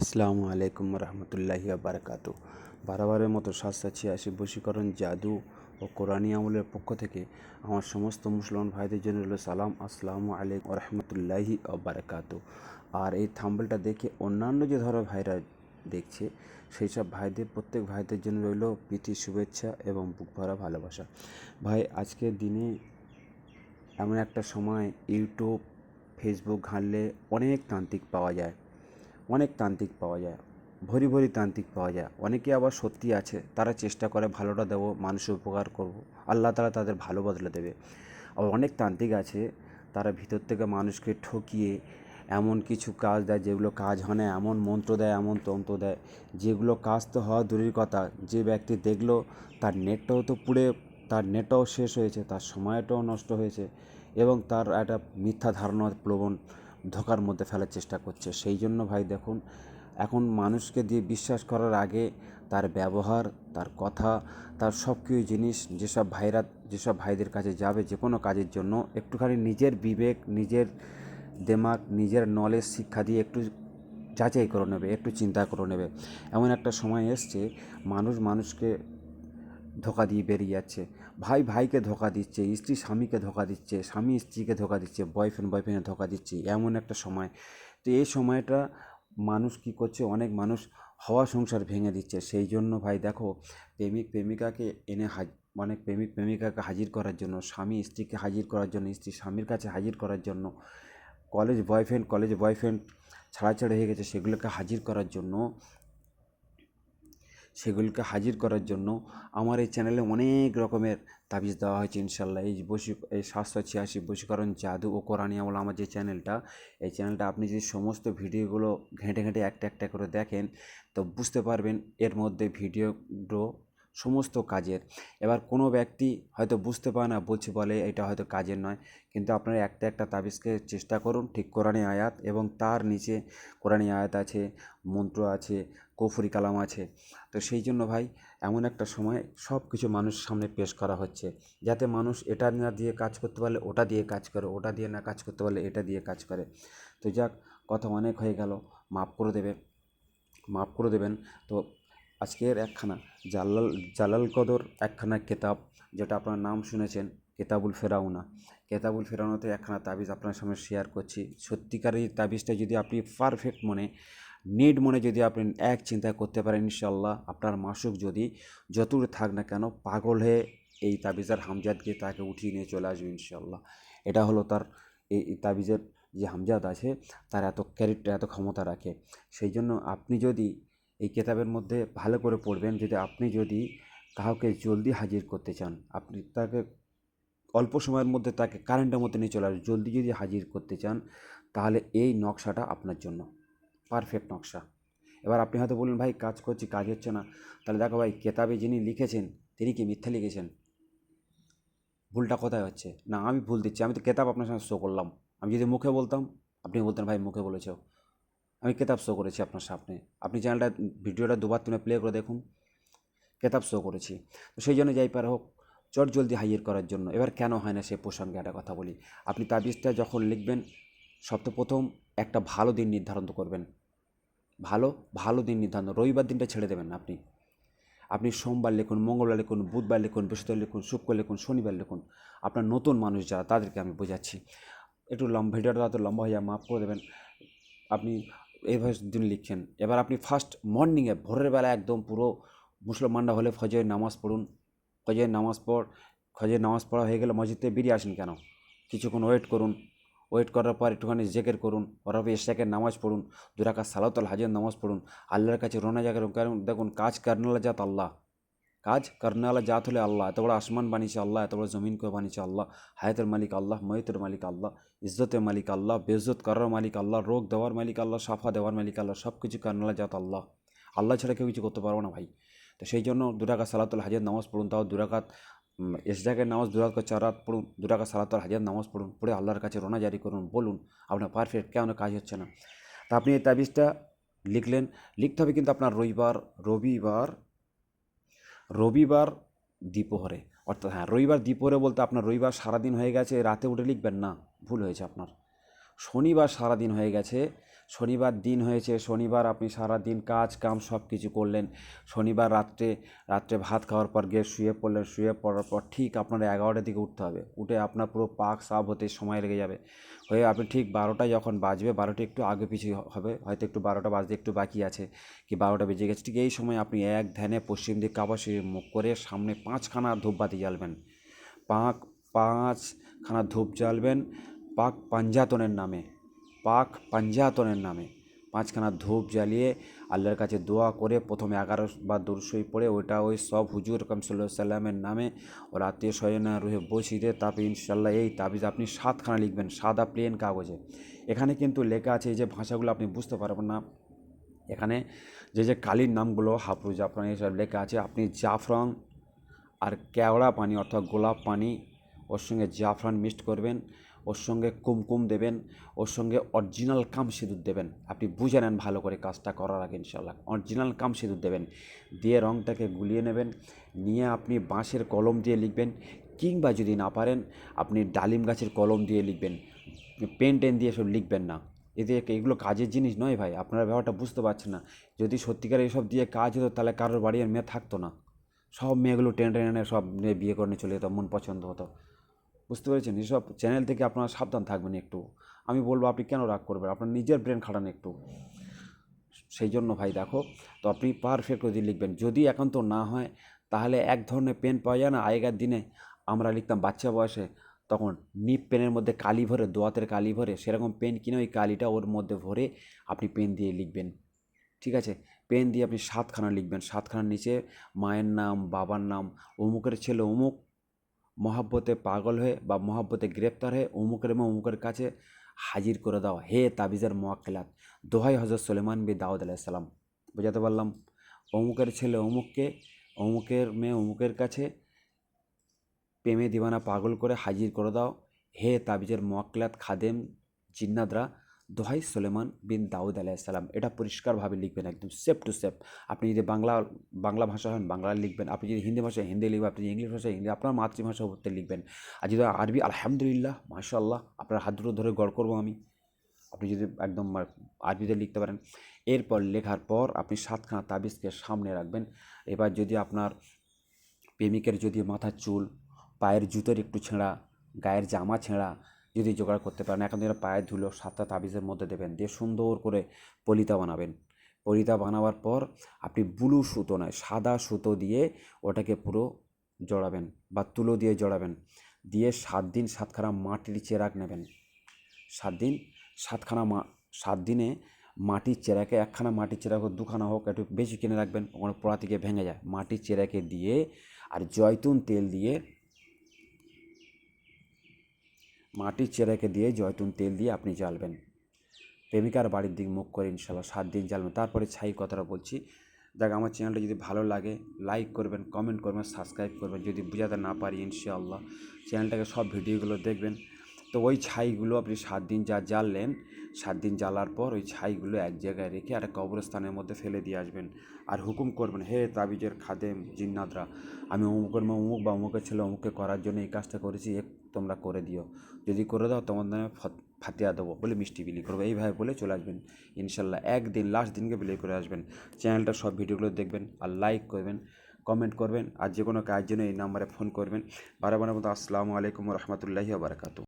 আসসালামু আলাইকুম রহমতুল্লাহি বারকাত বারবারের মতো সাতশো ছিয়াশি বশীকরণ জাদু ও কোরআনী আমলের পক্ষ থেকে আমার সমস্ত মুসলমান ভাইদের জন্য রইল সালাম, আসসালামু আলাইকুম রহমতুল্লাহি বারকাত আর এই থাম্বলটা দেখে অন্যান্য যে ধরো ভাইরা দেখছে, সেই সব ভাইদের, প্রত্যেক ভাইদের জন্য রইল প্রীতি, শুভেচ্ছা এবং বুক ভরা ভালোবাসা। ভাই আজকের দিনে এমন একটা সময় ইউটিউব, ফেসবুক ঘাঁটলে অনেক তান্ত্রিক পাওয়া যায়। অনেক তান্ত্রিক পাওয়া যায়, ভরি ভরি তান্ত্রিক পাওয়া যায়। অনেকে আবার সত্যি আছে, তারা চেষ্টা করে ভালোটা দেবো মানুষের উপকার করব, আল্লাহ তালা তাদের ভালো বদলে দেবে। আবার অনেক তান্ত্রিক আছে, তারা ভিতর থেকে মানুষকে ঠকিয়ে এমন কিছু কাজ দেয়, যেগুলো কাজ হয় না, এমন মন্ত্র দেয়, এমন তন্ত্র দেয়, যেগুলো কাজ তো হওয়া দূরের কথা। যে ব্যক্তি দেখল তার নেটটাও তো পুড়ে, তার নেটটাও শেষ হয়েছে, তার সময়টাও নষ্ট হয়েছে, এবং তার একটা মিথ্যা ধারণা প্রবণ ধোকার মধ্যে ফেলার চেষ্টা করছে। সেই জন্য ভাই দেখুন, এখন মানুষকে দিয়ে বিশ্বাস করার আগে তার ব্যবহার, তার কথা, তার সব কিছু জিনিস, যেসব ভাইরা, যেসব ভাইদের কাছে যাবে যে কোনো কাজের জন্য একটুখানি নিজের বিবেক, নিজের দেমাগ নিজের নলেজ শিক্ষা দিয়ে একটু যাচাই করে নেবে, একটু চিন্তা করে নেবে। এমন একটা সময় এসছে, মানুষ মানুষকে ধোকা দিয়ে বেরিয়ে যাচ্ছে। ভাই ভাইকে ধোকা দিচ্ছে, স্ত্রী স্বামীকে ধোকা দিচ্ছে, স্বামী স্ত্রীকে ধোকা দিচ্ছে বয়ফ্রেন্ড বয়ফ্রেন্ডে ধোকা দিচ্ছে, এমন একটা সময়। তো এই সময়টা মানুষ কী করছে? অনেক মানুষ হওয়া সংসার ভেঙে দিচ্ছে। সেই জন্য ভাই দেখো, প্রেমিক, প্রেমিকাকে এনে হাজ, অনেক প্রেমিক, প্রেমিকাকে হাজির করার জন্য, স্বামী স্ত্রীকে হাজির করার জন্য, স্ত্রী স্বামীর কাছে হাজির করার জন্য কলেজ বয়ফ্রেন্ড কলেজ বয়ফ্রেন্ড ছাড়াছাড়ি হয়ে গেছে, সেগুলোকে হাজির করার জন্য সেগুলিকে হাজির করার জন্য আমার এই চ্যানেলে অনেক রকমের তাবিজ দেওয়া হয়েছে ইনশাল্লাহ। এই বসি এই সাতশো ছিয়াশি বশীকরণ জাদু ও কোরআনী আমল আমার যে চ্যানেলটা, এই চ্যানেলটা আপনি যদি সমস্ত ভিডিওগুলো ঘেঁটে ঘেঁটে একটা একটা করে দেখেন, তো বুঝতে পারবেন এর মধ্যে ভিডিওগুলো সমস্ত কাজের। এবার কোনো ব্যক্তি হয়তো বুঝতে পারে না, বলছে বলে এটা হয়তো কাজের নয়। কিন্তু আপনারা একটা একটা তাবিজকে চেষ্টা করুন, ঠিক কোরআনী আয়াত এবং তার নিচে কোরআনী আয়াত আছে, মন্ত্র আছে, কফুরি কালাম আছে। তো সেই জন্য ভাই, এমন একটা সময় সব কিছু মানুষ সামনে পেশ করা হচ্ছে। যাতে মানুষ এটা না দিয়ে কাজ করতে পারলে ওটা দিয়ে কাজ করে, ওটা দিয়ে না কাজ করতে পারলে এটা দিয়ে কাজ করে। তো যাক, কথা অনেক হয়ে গেল, মাফ করে দেবে, মাফ করে দেবেন। তো আজকের একখানা জালাল জালাল কদর একখানা কেতাব, যেটা আপনার নাম শুনেছেন, কেতাবুল ফেরাউনা। কেতাবুল ফেরাউনাতে একখানা তাবিজ আপনার সামনে শেয়ার করছি। সত্যিকার এই তাবিজটা যদি আপনি পারফেক্ট মনে নিড মনে যদি আপনি এক চিন্তা করতে পারেন ইনশাল্লাহ আপনার মাসুক যদি যতদূর থাক না কেন পাগল হয়ে এই তাবিজার হামজাদকে তাকে উঠিয়ে নিয়ে চলে আসবে ইনশাল্লাহ এটা হলো তার এই তাবিজের যে হামজাদ আছে, তার এত ক্যারেক্টার এত ক্ষমতা রাখে। সেই জন্য আপনি যদি এই কেতাবের মধ্যে ভালো করে পড়বেন যদি আপনি যদি কাউকে জলদি হাজির করতে চান। আপনি তাকে অল্প সময়ের মধ্যে তাকে কারেন্টের মধ্যে নিয়ে চলে আসবে জলদি যদি হাজির করতে চান, তাহলে এই নকশাটা আপনার জন্য। পারফেক্ট নকশা। এবার আপনি হয়তো বলুন ভাই, কাজ করছি, কাজ হচ্ছে না। তাহলে দেখো ভাই, কেতাবে যিনি লিখেছেন, তিনি কি মিথ্যা লিখেছেন? ভুলটা কোথায় হচ্ছে? না, আমি ভুল দিচ্ছি। আমি তো কেতাব আপনার সঙ্গে শো করলাম। আমি যদি মুখে বলতাম, আপনি বলতেন, ভাই, মুখে বলেছ। আমি কেতাব শো করেছি আপনার সামনে। আপনি চ্যানেলটা ভিডিওটা দুবার তুমি প্লে করে দেখুন। কেতাব শো করেছি। তো সেই জন্য যাই পার হোক, চট জলদি হাইয়ার করার জন্য। এবার কেন হয় না সে প্রসঙ্গে একটা কথা বলি। আপনি তাবিজটা যখন লিখবেন, সপ্তপ্রথম একটা ভালো দিন নির্ধারণ করবেন। ভালো ভালো দিন নির্ধারণ। রবিবার দিনটা ছেড়ে দেবেন আপনি। আপনি সোমবার লিখুন, মঙ্গলবার লিখুন, বুধবার লিখুন, বৃহস্পতিবার লিখুন শুক্র লিখুন, শনিবার লিখুন। আপনার নতুন মানুষ যারা, তাদেরকে আমি বোঝাচ্ছি। একটু লম্বা, ভিডিওটা তো লম্বা হয়ে মাফ করে দেবেন। আপনি এইভাবে দিন লিখছেন এবার আপনি ফার্স্ট মর্নিংয়ে ভোরের বেলা একদম পুরো মুসলমানরা হলে ফজরের নামাজ পড়ুন। ফজরের নামাজ পড় ফজরের নামাজ পড়া হয়ে গেলে মসজিদে বেরিয়ে আসেন কেন? কিছুক্ষণ ওয়েট করুন। ওয়েট করার পর একটুখানি জেকের করুন। ওরাবে এশাকের নামাজ পড়ুন। দুরাকা সালাতল হাজের নামাজ পড়ুন। আল্লাহর কাছে রোনা জাগের দেখুন কাজ কারনালা জাত আল্লাহ। কাজ করনালা জাত হলে আল্লাহ। এত বড় আসমান বানিয়েছে আল্লাহ, এত বড় জমিনকে বানিয়েছে আল্লাহ। হায়াতের মালিক আল্লাহ ময়তের মালিক আল্লাহ, ইজ্জতের মালিক আল্লাহ বেজত করার মালিক আল্লাহ, রোগ দেওয়ার মালিক আল্লাহ, সাফা দেওয়ার মালিক আল্লাহ সব কিছু করনালা জাত আল্লাহ। আল্লাহ ছাড়া কেউ কিছু করতে পারব না ভাই। তো সেই জন্য দুরাকা সালাতুল হাজের নামাজ পড়ুন, তাও দুরাকাত এসডাকের নামাজ দুরাক চারাত পড়ুন দুরাকা সালাতুল হাজার নামাজ পড়ুন, পড়ে আল্লাহর কাছে রোনা জারি করুন, বলুন, আপনার পারফেক্ট কেন কাজ হচ্ছে না। তা আপনি এই তাবিজটা লিখলেন, লিখতে হবে কিন্তু আপনার রবিবার রবিবার রবিবার দ্বীপহরে অর্থাৎ হ্যাঁ রবিবার দ্বীপহরে বলতে আপনার রবিবার সারাদিন হয়ে গেছে, রাতে উঠে লিখবেন, না, ভুল হয়েছে আপনার। শনিবার সারাদিন হয়ে গেছে শনিবার দিন হয়েছে, শনিবার আপনি সারা দিন কাজ, কাম সব কিছু করলেন। শনিবার রাত্রে রাত্রে ভাত খাওয়ার পর গিয়ে শুয়ে পড়লেন, শুয়ে পড়ার পর ঠিক আপনার এগারোটার দিকে উঠতে হবে। উঠে আপনার পুরো পাক সাফ হতে সময় লেগে যাবে। হয়ে আপনি ঠিক বারোটা যখন বাজবে, বারোটা একটু আগে পিছিয়ে হবে, হয়তো একটু বারোটা বাজতে একটু বাকি আছে কি বারোটা বেজে গেছে, ঠিক এই সময় আপনি এক ধ্যানে পশ্চিম দিক কাবাসী মুখ করে সামনে পাঁচখানা ধূপবাতি জ্বালবেন। পাঁক, পাঁচখানা ধূপ জ্বালবেন পাক পাঞ্জাতনের নামে। পাক পাঞ্জাতনের নামে। পাঁচখানা ধূপ জ্বালিয়ে আল্লাহর কাছে দোয়া করে প্রথমে এগারো বা দুরসই পড়ে, ওইটা ওই সব হুজুর রকমসাল্লা সাল্লামের নামে ওর আত্মীয় স্বজনা রুহে দিয়ে তারপরে ইনশাল্লাহ এই তাবিজ আপনি সাতখানা লিখবেন, সাদা প্লেন কাগজে। এখানে কিন্তু লেখা আছে এই যে ভাষাগুলো আপনি বুঝতে পারবেন না। এখানে যে যে কালির নামগুলো হাফুজ জাফরান এসব লেখা আছে, আপনি জাফরান আর কেওড়া পানি অর্থাৎ গোলাপ পানি ওর সঙ্গে জাফরান মিক্সড করবেন। ওর সঙ্গে কুমকুম দেবেন, ওর সঙ্গে অরিজিনাল কাম সিঁদুর দেবেন। আপনি বুঝে নেন ভালো করে কাজটা করার আগে ইনশাল্লাহ অরিজিনাল কাম সিঁদুর দেবেন, দিয়ে রঙটাকে গুলিয়ে নেবেন, নিয়ে আপনি বাঁশের কলম দিয়ে লিখবেন, কিংবা যদি না পারেন, আপনি ডালিম গাছের কলম দিয়ে লিখবেন, পেন টেন দিয়ে সব লিখবেন না। এতে এগুলো কাজের জিনিস নয় ভাই, আপনারা ব্যাপারটা বুঝতে পারছেন না। যদি সত্যিকার এসব দিয়ে কাজ হতো, তাহলে কারোর বাড়ি আর মেয়ে থাকতো না। সব মেয়েগুলো টেনে টেনে সব নিয়ে বিয়ে করে নিয়ে চলে যেত, মন পছন্দ হতো। বুঝতে পেরেছেন? এসব চ্যানেল থেকে আপনারা সাবধান থাকবেন একটু। আমি বলব আপনি কেন রাগ করবেন? আপনার নিজের ব্রেন খাটান একটু। সেই জন্য ভাই দেখো, তো আপনি পারফেক্ট যদি লিখবেন। যদি একান্ত না হয়, তাহলে এক ধরনের পেন পাওয়া যায় না। আগেকার দিনে আমরা লিখতাম বাচ্চা বয়সে, তখন নিপ পেনের মধ্যে কালি ভরে দোয়াতের কালি ভরে, সেরকম পেন কিনে ওই কালিটা ওর মধ্যে ভরে আপনি পেন দিয়ে লিখবেন। ঠিক আছে? পেন দিয়ে আপনি সাতখানা লিখবেন। সাতখানার নিচে মায়ের নাম, বাবার নাম, অমুকের ছেলে অমুক মহাব্বতে পাগল হয়ে বা মহাব্বতে গ্রেপ্তার হয়ে অমুকের এবং অমুকের কাছে হাজির করে দাও। হে তাবিজের মোয়াক্কেলাত, দোহাই হজরত সুলেমান বি দাউদ আলাইসাল্লাম বোঝাতে পারলাম? অমুকের ছেলে অমুককে, অমুকের মেয়ে অমুকের কাছে প্রেমে দিবানা পাগল করে হাজির করে দাও। হে তাবিজের মোয়াক্কেলাত খাদেম জিন্নাদরা দোহাই সুলেমান বিন দাউদ আলাইসাল্লাম এটা পরিষ্কারভাবে লিখবেন একদম সেপ টু সেপ আপনি যদি বাংলা বাংলা ভাষা হন, বাংলা লিখবেন। আপনি যদি হিন্দি ভাষায় হিন্দি লিখবেন, আপনি ইংলিশ ভাষায় হিন্দি, আপনার মাতৃভাষা হতে লিখবেন। আর যদি আরবি, আলহামদুলিল্লাহ মাশাল্লাহ আপনার হাত দুটো ধরে গড় করব আমি। আপনি যদি একদম আরবিতে লিখতে পারেন। এরপর লেখার পর আপনি সাতখানা তাবিজকে সামনে রাখবেন। এবার যদি আপনার প্রেমিকের যদি মাথার চুল, পায়ের জুতোর একটু ছেঁড়া, গায়ের জামা ছেঁড়া যদি জোগাড় করতে পারেন এখন যেন পায়ে ধুলো সাতটা তাবিজের মধ্যে দেবেন, দিয়ে সুন্দর করে পলিতা বানাবেন। পলিতা বানাবার পর আপনি ব্লু সুতো নয়, সাদা সুতো দিয়ে ওটাকে পুরো জড়াবেন বা তুলো দিয়ে জড়াবেন। দিয়ে সাত দিন সাতখানা মাটির চেরাক নেবেন। সাত দিন সাতখানা মা, সাত দিনে মাটির চেরাকে, একখানা মাটির চেরাক হোক, দুখানা হোক, একটু বেশি কিনে রাখবেন, ওখানে পোড়া থেকে ভেঙে যায়। মাটির চেরাকে দিয়ে আর জয়তুন তেল দিয়ে মাটির চেরাকে দিয়ে জয়তুন তেল দিয়ে আপনি জ্বালবেন। প্রেমিকার বাড়ির দিক মুখ করে ইনশাল্লাহ সাত দিন জ্বালবেন তারপরে ছাই কথাটা বলছি, দেখ আমার চ্যানেলটা যদি ভালো লাগে লাইক করবেন কমেন্ট করবেন সাবস্ক্রাইব করবেন। যদি বোঝাতে না পারি, ইনশাআল্লাহ চ্যানেলটাকে সব ভিডিওগুলো দেখবেন। তো ওই ছাইগুলো আপনি সাত দিন যা জ্বাললেন সাত দিন জ্বালার পর ওই ছাইগুলো এক জায়গায় রেখে আর কবরস্থানের মধ্যে ফেলে দিয়ে আসবেন। আর হুকুম করবেন, হে তাবিজের খাদেম জিন্নাদরা আমি অমুকের মা, অমুক বা অমুকের ছেলে, অমুককে করার জন্য এই কাজটা করেছি এক তোমরা করে দিও। যদি করে দাও, তোমার নামে ফাতিয়া দেবো বলে মিষ্টি বিলি করব। এইভাবে বলে চলে আসবেন। ইনশাল্লাহ একদিন, লাস্ট দিনকে বিলি করে আসবেন। চ্যানেলটা সব ভিডিওগুলো দেখবেন আর লাইক করবেন, কমেন্ট করবেন আর যে কোনো কাজ জন্য এই নাম্বারে ফোন করবেন। বারবার মতো আসসালামু আলাইকুম রহমতুল্লাহি বারাকাতু